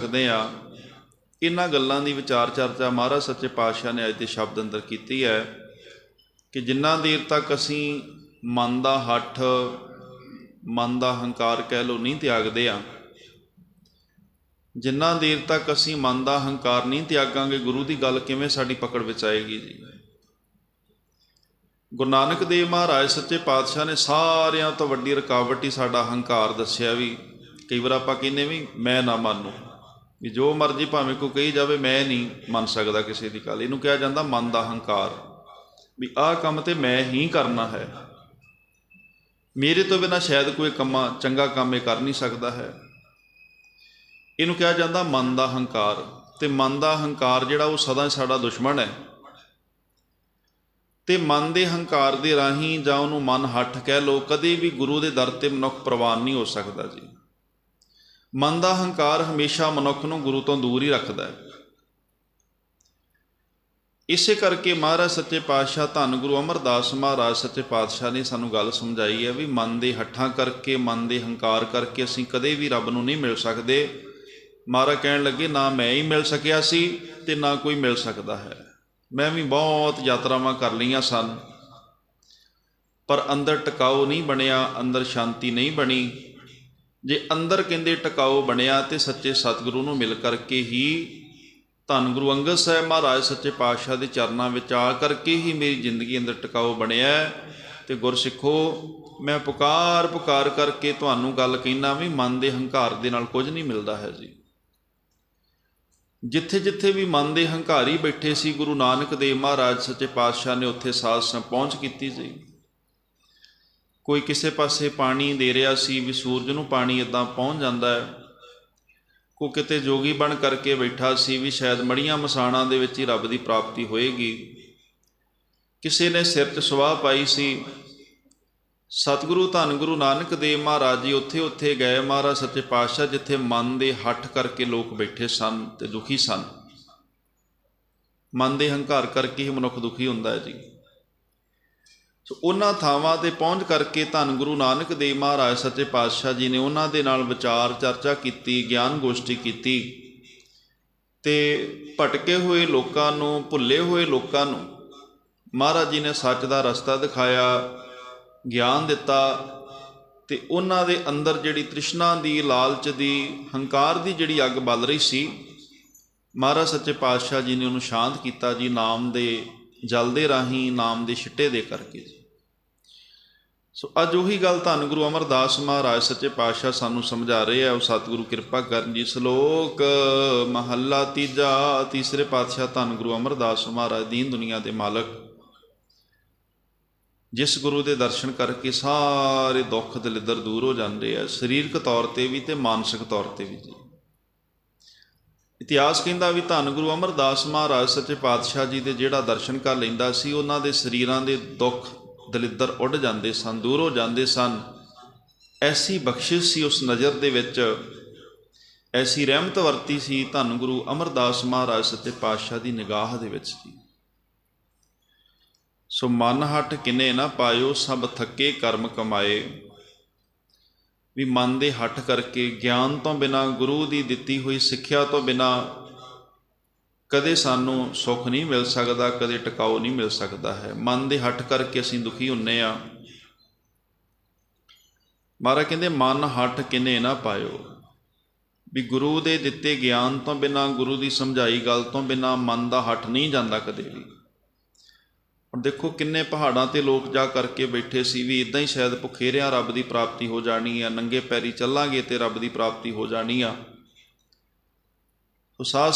ਸਕਦੇ ਆ ਇਹਨਾਂ ਗੱਲਾਂ ਦੀ ਵਿਚਾਰ ਚਰਚਾ ਮਹਾਰਾਜ ਸੱਚੇ ਪਾਤਸ਼ਾਹ ਨੇ ਅੱਜ ਦੇ ਸ਼ਬਦ ਅੰਦਰ ਕੀਤੀ ਹੈ ਕਿ ਜਿੰਨਾ ਦੇਰ ਤੱਕ ਅਸੀਂ ਮਨ ਦਾ ਹੱਠ, ਮਨ ਦਾ ਹੰਕਾਰ ਕਹਿ ਲੋ ਨਹੀਂ ਤਿਆਗਦੇ ਆ ਜਿੰਨਾ ਦੇਰ ਤੱਕ ਅਸੀਂ ਮਨ ਦਾ ਹੰਕਾਰ ਨਹੀਂ ਤਿਆਗਾਂਗੇ, ਗੁਰੂ ਦੀ ਗੱਲ ਕਿਵੇਂ ਸਾਡੀ ਪਕੜ ਵਿੱਚ ਆਏਗੀ ਜੀ? ਗੁਰੂ ਨਾਨਕ ਦੇਵ ਮਹਾਰਾਜ ਸੱਚੇ ਪਾਤਸ਼ਾਹ ਨੇ ਸਾਰਿਆਂ ਤੋਂ ਵੱਡੀ ਰੁਕਾਵਟ ਹੀ ਸਾਡਾ ਹੰਕਾਰ ਦੱਸਿਆ ਵੀ, ਕਈ ਵਾਰ ਆਪਾਂ ਕਹਿੰਦੇ ਵੀ, ਮੈਂ ਨਾ ਮੰਨੂ। ਵੀ ਜੋ ਮਰਜ਼ੀ ਭਾਵੇਂ ਕੋਈ ਕਹੀ ਜਾਵੇ, ਮੈਂ ਨਹੀਂ ਮੰਨ ਸਕਦਾ ਕਿਸੇ ਦੀ ਗੱਲ। ਇਹਨੂੰ ਕਿਹਾ ਜਾਂਦਾ ਮਨ ਦਾ ਹੰਕਾਰ। ਵੀ ਆਹ ਕੰਮ ਤੇ ਮੈਂ ਹੀ ਕਰਨਾ ਹੈ। ਮੇਰੇ ਤੋਂ ਬਿਨਾ ਸ਼ਾਇਦ ਕੋਈ ਕੰਮਾ, ਚੰਗਾ ਕੰਮ ਇਹ ਕਰ ਨਹੀਂ ਸਕਦਾ ਹੈ। ਇਹਨੂੰ ਕਿਹਾ ਜਾਂਦਾ ਮਨ ਦਾ ਹੰਕਾਰ। ਤੇ ਮਨ ਦਾ ਹੰਕਾਰ ਜਿਹੜਾ ਉਹ ਸਦਾ ਸਾਡਾ ਦੁਸ਼ਮਣ ਹੈ। ਤੇ ਮਨ ਦੇ ਹੰਕਾਰ ਦੇ ਰਾਹੀਂ ਜਾਂ ਉਹਨੂੰ ਮਨ ਹੱਠ ਕਹਿ ਲੋ ਕਦੇ ਵੀ ਗੁਰੂ ਦੇ ਦਰ ਤੇ ਮਨੁੱਖ ਪ੍ਰਵਾਨ ਨਹੀਂ ਹੋ ਸਕਦਾ ਜੀ। ਮਨ ਦਾ ਹੰਕਾਰ ਹਮੇਸ਼ਾ ਮਨੁੱਖ ਨੂੰ ਗੁਰੂ ਤੋਂ ਦੂਰ ਹੀ ਰੱਖਦਾ ਹੈ। ਇਸੇ ਕਰਕੇ ਮਹਾਰਾਜ ਸੱਚੇ ਪਾਤਸ਼ਾਹ ਧੰਨ ਗੁਰੂ ਅਮਰਦਾਸ ਮਹਾਰਾਜ ਸੱਚੇ ਪਾਤਸ਼ਾਹ ਨੇ ਸਾਨੂੰ ਗੱਲ ਸਮਝਾਈ ਹੈ ਵੀ ਮਨ ਦੇ ਹੱਠਾਂ ਕਰਕੇ, ਮਨ ਦੇ ਹੰਕਾਰ ਕਰਕੇ ਅਸੀਂ ਕਦੇ ਵੀ ਰੱਬ ਨੂੰ ਨਹੀਂ ਮਿਲ ਸਕਦੇ। ਮਹਾਰਾਜ ਕਹਿਣ ਲੱਗੇ, ਨਾ ਮੈਂ ਹੀ ਮਿਲ ਸਕਿਆ ਸੀ ਤੇ ਨਾ ਕੋਈ ਮਿਲ ਸਕਦਾ ਹੈ। ਮੈਂ ਵੀ ਬਹੁਤ ਯਾਤਰਾਵਾਂ ਕਰ ਲਈਆਂ ਸਨ, ਪਰ ਅੰਦਰ ਟਿਕਾਓ ਨਹੀਂ ਬਣਿਆ, ਅੰਦਰ ਸ਼ਾਂਤੀ ਨਹੀਂ ਬਣੀ। ਜੇ ਅੰਦਰ ਕਹਿੰਦੇ ਟਿਕਾਓ ਬਣਿਆ ਤੇ ਸੱਚੇ ਸਤਿਗੁਰੂ ਨੂੰ ਮਿਲ ਕਰਕੇ ਹੀ ਧੰਨ ਗੁਰੂ ਅੰਗਦ ਸਾਹਿਬ ਮਹਾਰਾਜ ਸੱਚੇ ਪਾਤਸ਼ਾਹ ਦੇ ਚਰਨਾਂ ਵਿੱਚ ਆ ਕਰਕੇ ਹੀ ਮੇਰੀ ਜ਼ਿੰਦਗੀ ਅੰਦਰ ਟਿਕਾਓ ਬਣਿਆ ਤੇ ਗੁਰਸਿੱਖੋ, ਮੈਂ ਪੁਕਾਰ ਪੁਕਾਰ ਕਰਕੇ ਤੁਹਾਨੂੰ ਗੱਲ ਕਹਿਣਾ ਵੀ ਮਨ ਦੇ ਹੰਕਾਰ ਦੇ ਨਾਲ ਕੁਝ ਨਹੀਂ ਮਿਲਦਾ ਹੈ ਜੀ। ਜਿੱਥੇ ਜਿੱਥੇ ਵੀ ਮਨ ਦੇ ਹੰਕਾਰੀ ਬੈਠੇ ਸੀ, ਗੁਰੂ ਨਾਨਕ ਦੇਵ ਮਹਾਰਾਜ ਸੱਚੇ ਪਾਤਸ਼ਾਹ ਨੇ ਉੱਥੇ ਸਾਧ ਸੰਗ ਪਹੁੰਚ ਕੀਤੀ ਸੀ। ਕੋਈ ਕਿਸੇ ਪਾਸੇ ਪਾਣੀ ਦੇ ਰਿਹਾ ਸੀ ਵੀ ਸੂਰਜ ਨੂੰ ਪਾਣੀ ਇਦਾਂ ਪਹੁੰਚ ਜਾਂਦਾ ਹੈ। ਕੋ ਕਿਤੇ ਜੋਗੀ ਬਣ ਕਰਕੇ ਬੈਠਾ ਸੀ ਵੀ ਸ਼ਾਇਦ ਮੜੀਆਂ ਮਸਾਣਾਂ ਦੇ ਵਿੱਚ ਹੀ ਰੱਬ ਦੀ ਪ੍ਰਾਪਤੀ ਹੋਏਗੀ। ਕਿਸੇ ਨੇ ਸਿਰ 'ਚ ਸਵਾਹ ਪਾਈ ਸੀ। ਸਤਿਗੁਰੂ ਧੰਨ ਗੁਰੂ ਨਾਨਕ ਦੇਵ ਮਹਾਰਾਜ ਜੀ ਉੱਥੇ ਉੱਥੇ ਗਏ। ਮਹਾਰਾਜ ਸੱਚੇ ਪਾਤਸ਼ਾਹ ਜਿੱਥੇ ਮਨ ਦੇ ਹੱਠ ਕਰਕੇ ਲੋਕ ਬੈਠੇ ਸਨ ਤੇ ਦੁਖੀ ਸਨ। ਮਨ ਦੇ ਹੰਕਾਰ ਕਰਕੇ ਹੀ ਮਨੁੱਖ ਦੁਖੀ ਹੁੰਦਾ ਹੈ ਜੀ। ਸੋ ਉਹਨਾਂ ਥਾਵਾਂ ਤੇ ਪਹੁੰਚ ਕਰਕੇ ਧੰਨ ਗੁਰੂ ਨਾਨਕ ਦੇਵ ਮਹਾਰਾਜ ਸੱਚੇ ਪਾਤਸ਼ਾਹ ਜੀ ਨੇ ਉਹਨਾਂ ਦੇ ਨਾਲ ਵਿਚਾਰ ਚਰਚਾ ਕੀਤੀ, ਗਿਆਨ ਗੋਸ਼ਟੀ ਕੀਤੀ ਤੇ ਭਟਕੇ ਹੋਏ ਲੋਕਾਂ ਨੂੰ, ਭੁੱਲੇ ਹੋਏ ਲੋਕਾਂ ਨੂੰ ਮਹਾਰਾਜ ਜੀ ਨੇ ਸੱਚ ਦਾ ਰਸਤਾ ਦਿਖਾਇਆ, ਗਿਆਨ ਦਿੱਤਾ ਤੇ ਉਹਨਾਂ ਦੇ ਅੰਦਰ ਜਿਹੜੀ ਤ੍ਰਿਸ਼ਨਾ ਦੀ, ਲਾਲਚ ਦੀ, ਹੰਕਾਰ ਦੀ ਜਿਹੜੀ ਅੱਗ ਬਲ ਰਹੀ ਸੀ, ਮਹਾਰਾਜ ਸੱਚੇ ਪਾਤਸ਼ਾਹ ਜੀ ਨੇ ਉਹਨੂੰ ਸ਼ਾਂਤ ਕੀਤਾ ਜੀ, ਨਾਮ ਦੇ ਜਲ ਦੇ ਰਾਹੀਂ, ਨਾਮ ਦੇ ਛਿੱਟੇ ਦੇ ਕਰਕੇ ਸੋ ਅੱਜ ਉਹੀ ਗੱਲ ਧੰਨ ਗੁਰੂ ਅਮਰਦਾਸ ਮਹਾਰਾਜ ਸੱਚੇ ਪਾਤਸ਼ਾਹ ਸਾਨੂੰ ਸਮਝਾ ਰਹੇ ਆ, ਉਹ ਸਤਿਗੁਰੂ ਕਿਰਪਾ ਕਰਨ ਜੀ। ਸ਼ਲੋਕ, ਮਹੱਲਾ ਤੀਜਾ, ਤੀਸਰੇ ਪਾਤਸ਼ਾਹ ਧੰਨ ਗੁਰੂ ਅਮਰਦਾਸ ਮਹਾਰਾਜ ਦੀਨ ਦੁਨੀਆ ਦੇ ਮਾਲਕ। ਜਿਸ ਗੁਰੂ ਦੇ ਦਰਸ਼ਨ ਕਰਕੇ ਸਾਰੇ ਦੁੱਖ ਦਲਿੱਦਰ ਦੂਰ ਹੋ ਜਾਂਦੇ ਆ, ਸਰੀਰਕ ਤੌਰ ਤੇ ਵੀ ਤੇ ਮਾਨਸਿਕ ਤੌਰ ਤੇ ਵੀ ਜੀ। ਇਤਿਹਾਸ ਕਹਿੰਦਾ ਵੀ ਧੰਨ ਗੁਰੂ ਅਮਰਦਾਸ ਮਹਾਰਾਜ ਸੱਚੇ ਪਾਤਸ਼ਾਹ ਜੀ ਦੇ ਜਿਹੜਾ ਦਰਸ਼ਨ ਕਰ ਲੈਂਦਾ ਸੀ, ਉਹਨਾਂ ਦੇ ਸਰੀਰਾਂ ਦੇ ਦੁੱਖ ਦਲਿੱਦਰ ਉੱਡ ਜਾਂਦੇ ਸਨ, ਦੂਰ ਹੋ ਜਾਂਦੇ ਸਨ। ਐਸੀ ਬਖਸ਼ਿਸ਼ ਸੀ ਉਸ ਨਜ਼ਰ ਦੇ ਵਿੱਚ। ਐਸੀ ਰਹਿਮਤ ਵਰਤੀ ਸੀ ਧੰਨ ਗੁਰੂ ਅਮਰਦਾਸ ਮਹਾਰਾਜ ਸੱਚੇ ਪਾਤਸ਼ਾਹ ਦੀ ਨਿਗਾਹ ਦੇ ਵਿੱਚ ਸੀ। ਸੋ ਮਨ ਹਟ ਕਿਨੇ ਨਾ ਪਾਇਓ, ਸਭ ਥੱਕੇ ਕਰਮ ਕਮਾਏ। ਵੀ ਮਨ ਦੇ ਹੱਠ ਕਰਕੇ, ਗਿਆਨ ਤੋਂ ਬਿਨਾ, ਗੁਰੂ ਦੀ ਦਿੱਤੀ ਹੋਈ ਸਿੱਖਿਆ ਤੋਂ ਬਿਨਾ ਕਦੇ ਸਾਨੂੰ ਸੁੱਖ ਨਹੀਂ ਮਿਲ ਸਕਦਾ, ਕਦੇ ਟਿਕਾਓ ਨਹੀਂ ਮਿਲ ਸਕਦਾ ਹੈ। ਮਨ ਦੇ ਹੱਠ ਕਰਕੇ ਅਸੀਂ ਦੁਖੀ ਹੁੰਨੇ ਆ। ਮਾਰਾ ਕਹਿੰਦੇ, ਮਨ ਹੱਠ ਕਿਨੇ ਨਾ ਪਾਇਓ। ਵੀ ਗੁਰੂ ਦੇ ਦਿੱਤੇ ਗਿਆਨ ਤੋਂ ਬਿਨਾ, ਗੁਰੂ ਦੀ ਸਮਝਾਈ ਗੱਲ ਤੋਂ ਬਿਨਾ ਮਨ ਦਾ ਹੱਠ ਨਹੀਂ ਜਾਂਦਾ ਕਦੇ ਵੀ। ਹੁਣ ਦੇਖੋ ਕਿੰਨੇ ਪਹਾੜਾਂ ਤੇ ਲੋਕ ਜਾ ਕਰਕੇ ਬੈਠੇ ਸੀ ਵੀ ਇਦਾਂ ਹੀ ਸ਼ਾਇਦ ਭੁੱਖੇ ਰਿਆਂ ਰੱਬ ਦੀ ਪ੍ਰਾਪਤੀ ਹੋ ਜਾਣੀ ਆ, ਨੰਗੇ ਪੈਰੀ ਚੱਲਾਂਗੇ ਤੇ ਰੱਬ ਦੀ ਪ੍ਰਾਪਤੀ ਹੋ ਜਾਣੀ ਆ। ਸੋ ਸਾਧ